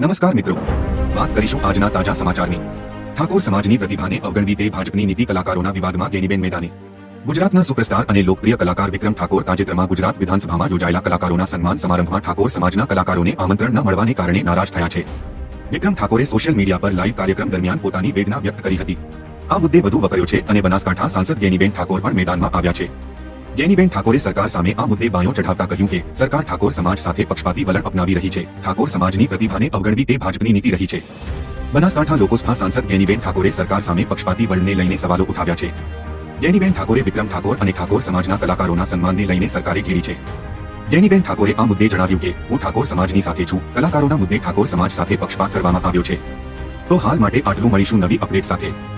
નમસ્કાર મિત્રો. વાત કરીશું આજના તાજા સમાચારની. ઠાકોર સમાજની પ્રતિભાને અવગણવી તે ભાજપની નીતિ કલાકારોના વિવાદમાં ગેનીબેન મેદાની. ગુજરાતના સુપરસ્ટાર અને લોકપ્રિય કલાકાર વિક્રમ ઠાકોર તાજેતરમાં ગુજરાત વિધાનસભામાં યોજાયેલા કલાકારોના સન્માન સમારંભમાં ઠાકોર સમાજના કલાકારોને આમંત્રણ ન મળવાને કારણે નારાજ થયા છે. વિક્રમ ઠાકોરે સોશિયલ મીડિયા પર લાઈવ કાર્યક્રમ દરમિયાન પોતાની વેદના વ્યક્ત કરી હતી. આ મુદ્દે વધુ વકર્યો છે અને બનાસકાંઠા સાંસદ ગેનીબેન ઠાકોર પણ મેદાનમાં આવ્યા છે. ગેનીબેન ઠાકોરે સરકાર સામે આ મુદ્દે બાયો ચઢાવતા કહ્યું કે, સરકાર ઠાકોર સમાજ સાથે પક્ષપાતી વલણ અપનાવી રહી છે. ઠાકોર સમાજની પ્રતિભાને અવગણવી તે ભાજપની નીતિ રહી છે. બનાસકાંઠા લોકસભા સાંસદ ગેનીબેન ઠાકોરે સરકાર સામે પક્ષપાતી વલણને લઈને સવાલો ઉઠાવ્યા છે. ગેનીબેન ઠાકોરે વિક્રમ ઠાકોર અને ઠાકોર સમાજના કલાકારોના સન્માનને લઈને સરકારે ઘેરી છે. ગેનીબેન ઠાકોરે આ મુદ્દે જણાવ્યું કે, હું ઠાકોર સમાજની સાથે છું. કલાકારોના મુદ્દે ઠાકોર સમાજ સાથે પક્ષપાત કરવામાં આવ્યો છે. તો હાલ માટે આટલું મળીશું નવી અપડેટ સાથે.